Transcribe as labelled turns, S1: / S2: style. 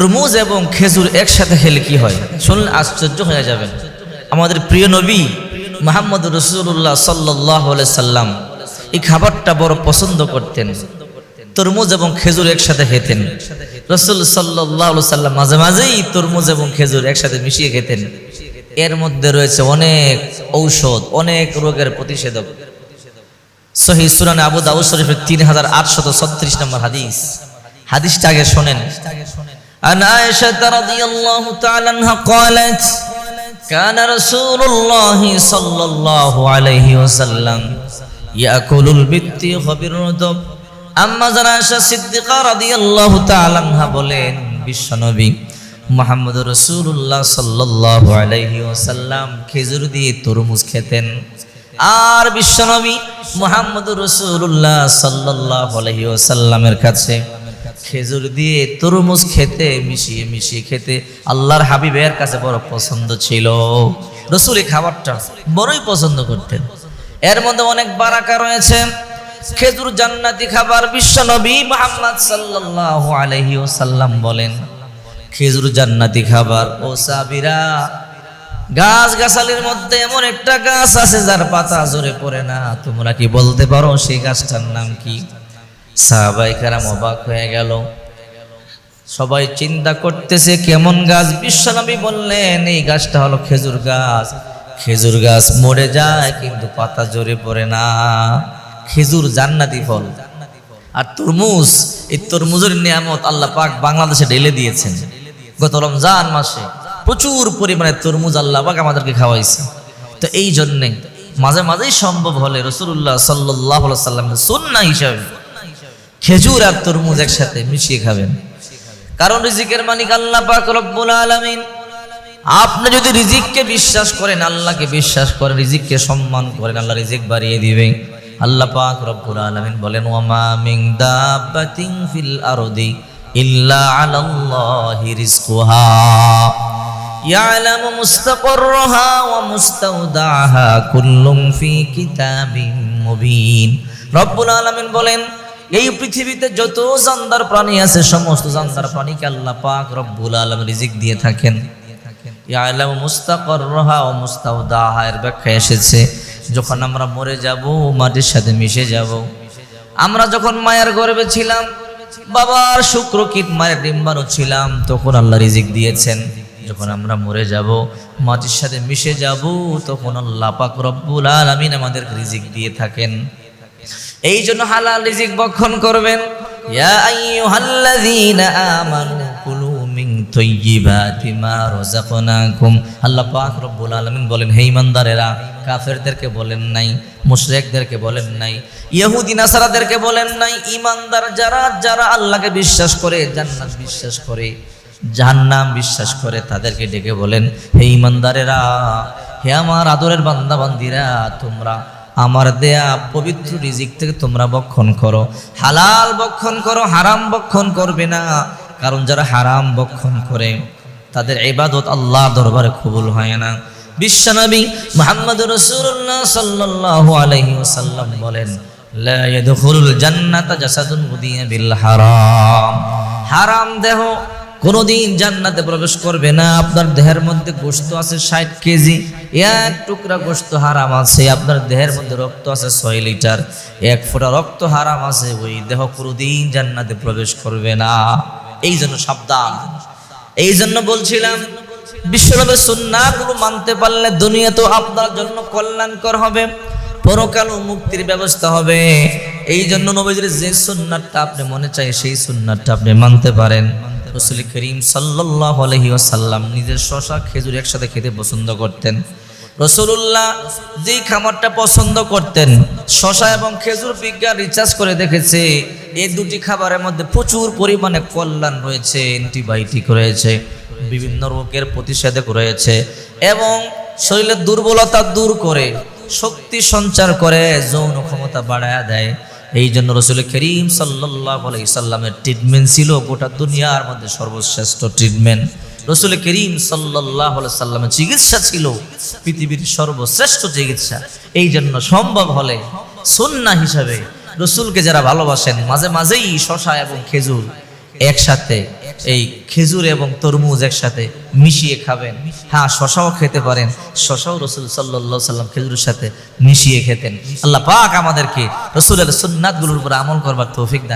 S1: তরমুজ এবং খেজুর একসাথে খেলে কি হয়? শুনলে আশ্চর্য হয়ে যাবেন। আমাদের প্রিয় নবী মোহাম্মদ রসুল্লাহ সাল্লাহ সাল্লাম এই খাবারটা বড় পছন্দ করতেন। তরমুজ এবং খেজুর একসাথে খেতেন। রসুল সাল্লাহ সাল্লাম মাঝে মাঝেই তরমুজ এবং খেজুর একসাথে মিশিয়ে খেতেন। এর মধ্যে রয়েছে অনেক ঔষধ, অনেক রোগের প্রতিষেধক। সহি সুরান আবু দাউদ শরীফের তিন হাজার আটশত ছত্রিশ নম্বর হাদিস। হাদিসটা আগে শোনেন। عن عائشة رضي الله تعالى عنها قالت كان رسول الله صلى الله عليه وسلم يأكل البطيخ بالرطب আম্মা জানা আয়েশা সিদ্দিকা রাদিয়াল্লাহু তাআলা আনহা বলেন বিশ্বনবী মুহাম্মদ রাসূলুল্লাহ সাল্লাল্লাহু আলাইহি ওয়াসাল্লাম খেজুর দিয়ে তরমুজ খেতেন আর বিশ্বনবী মুহাম্মদ রাসূলুল্লাহ সাল্লাল্লাহু আলাইহি ওয়াসাল্লামের কাছে খেজুর দিয়ে তরমুজ খেতে, মিশিয়ে মিশিয়ে খেতে আল্লাহর হাবিবের কাছে বড় পছন্দ ছিল। রসুল খাবারটা বড়ই পছন্দ করতেন। এর মধ্যে অনেক বারাকা রয়েছে। খেজুর জান্নাতি খাবার বিশ্ব নবী মোহাম্মদ সাল্লাল্লাহু আলাইহি ওয়াসাল্লাম বলেন, খেজুর জান্নাতি খাবার, ও সাবিরা গাছ গাছালির মধ্যে এমন একটা গাছ আছে যার পাতা জোরে পড়ে না। তোমরা কি বলতে পারো সেই গাছটার নাম কি? সাহাবাই কারাম অবাক হয়ে গেল। সবাই চিন্তা করতেছে, কেমন গাছ? বিশ্বনবী বললেন, এই গাছটা হলো খেজুর গাছ। খেজুর গাছ মরে যায়, কিন্তু পাতা জোরে পড়ে না। খেজুর জান্নাতি ফল। আর তরমুজ, এই তরমুজের নিয়ামত আল্লাহ পাক বাংলাদেশে ঢেলে দিয়েছেন। গত রমজান মাসে প্রচুর পরিমাণে তরমুজ আল্লাহ পাক আমাদেরকে খাওয়াইছে। তো এই জন্যে মাঝে মাঝেই সম্ভব হলে রসুল্লাহ সাল্লাহ সাল্লামের সন্না হিসাবে খেজুর আর তরমুজ একসাথে মিশিয়ে খাবেন। কারণ রিজিকের মালিক আল্লাহ পাক রব্বুল আলামিন। আপনি যদি রিজিককে বিশ্বাস করেন, আল্লাহকে বিশ্বাস করেন, রিজিককে সম্মান করেন, আল্লাহ রিজিক বাড়িয়ে দিবেন আল্লাহ পাক রব্বুল আলামিন বলেন, ওয়ামা মিন দাব্বাতিন ফিল আরদি ইল্লা আলাল্লাহি রিজকুহা। ইয়ালামু মুস্তাকাররাহা ওয়া মুস্তাওদাহা কুল্লুম ফি কিতাবিন মুবিন। রব্বুল আলামিন বলেন এই পৃথিবীতে যত জানদার প্রাণী আছে, সমস্ত জানদার প্রাণীকে আল্লাহ পাক রব্বুল আলম রিজিক দিয়ে থাকেন। ইয়ালাম মুস্তাকরহা ও মুস্তাউদাহা এর ব্যাখ্যা এসেছে, যখন আমরা মরে যাব, মাটির সাথে মিশে যাব। আমরা যখন মায়ের গর্ভে ছিলাম, বাবার শুক্র কীট মায়ের ডিম্বাণু ছিলাম, তখন আল্লাহ রিজিক দিয়েছেন। যখন আমরা মরে যাব, মাটির সাথে মিশে যাব, তখন আল্লাহ পাক রব্বুল আলামিন আমাদের রিজিক দিয়ে থাকেন। এই জন্য হালাল রিজিক বক্ষণ করবেন। কুলু বলেন কাফেরদেরকে বলেন নাই বলেন নাই বলেন নাই যারা যারা আল্লাহকে বিশ্বাস করে, জান্নাত বিশ্বাস করে, জাহান্নাম বিশ্বাস করে, তাদেরকে ডেকে বলেন, হে ইমানদারেরা হে আমার আদরের বান্দা বান্দিরা তোমরা আমার দেয়া পবিত্র রিজিক থেকে তোমরা বক্ষণ করো। হালাল বক্ষণ করো, হারাম বক্ষণ করবে না। কারণ যারা হারাম বক্ষণ করে, তাদের এবাদত আল্লাহ দরবারে কবুল হয় না। বিশ্বনবী মুহাম্মদ রাসূলুল্লাহ সাল্লাল্লাহু আলাইহি ওয়াসাল্লাম বলেন জান্নাতা হারাম। হারাম দেহ কোনোদিন জান্নাতে প্রবেশ করবে না। আপনার দেহের মধ্যে গোশত আছে ষাট কেজি, এক টুকরা গোস্ত হারাম আছে। আপনার দেহের মধ্যে রক্ত আছে ছয় লিটার, এক ফোঁটা রক্ত হারাম আছে। ওই দেহ কোনোদিন জান্নাতে প্রবেশ করবে না। এই জন্য সাবধান। এই জন্য বলছিলাম বিশ্বনবের সুন্নাগুলো মানতে পারলে দুনিয়া তো আপনার জন্য কল্যাণকর হবে, পরকালও মুক্তির ব্যবস্থা হবে। এই জন্য নবীজির যে সুন্নাতটা আপনি মনে চাই, সেই সুন্নাতটা আপনি মানতে পারেন। রসুল করিম সাল্লাহ আলহি আসাল্লাম নিজের শশা, খেজুর একসাথে খেতে পছন্দ করতেন। রসুল্লাহ যেই খামারটা পছন্দ করতেন, শশা এবং খেজুর বিজ্ঞান রিচার্জ করে দেখেছে এই দুটি খাবারের মধ্যে প্রচুর পরিমাণে কল্যাণ রয়েছে অ্যান্টিবায়োটিক রয়েছে, বিভিন্ন রোগের প্রতিষেধক রয়েছে এবং শরীরের দুর্বলতা দূর করে, শক্তি সঞ্চার করে, যৌন ক্ষমতা বাড়ায় দেয়। এই জন্য রসুল করিম সাল্লাহ সাল্লামের ট্রিটমেন্ট ছিল গোটা দুনিয়ার মধ্যে সর্বশ্রেষ্ঠ ট্রিটমেন্ট রসুল করিম সাল্লাহ সাল্লামের চিকিৎসা ছিল পৃথিবীর সর্বশ্রেষ্ঠ চিকিৎসা। এই জন্য সম্ভব হলে সন্না হিসাবে রসুলকে যারা ভালোবাসেন, মাঝে মাঝেই শশা এবং খেজুর একসাথে এই খেজুর এবং তরমুজ একসাথে মিশিয়ে খাবেন। হ্যাঁ শশাও খেতে পারেন। শশাও রসুল সাল্লাহ সাল্লাম খেজুরের সাথে মিশিয়ে খেতেন। আল্লাহ পাক আমাদেরকে রসুলের সুন্নাতগুলোর উপর আমল করবার তৌফিক দান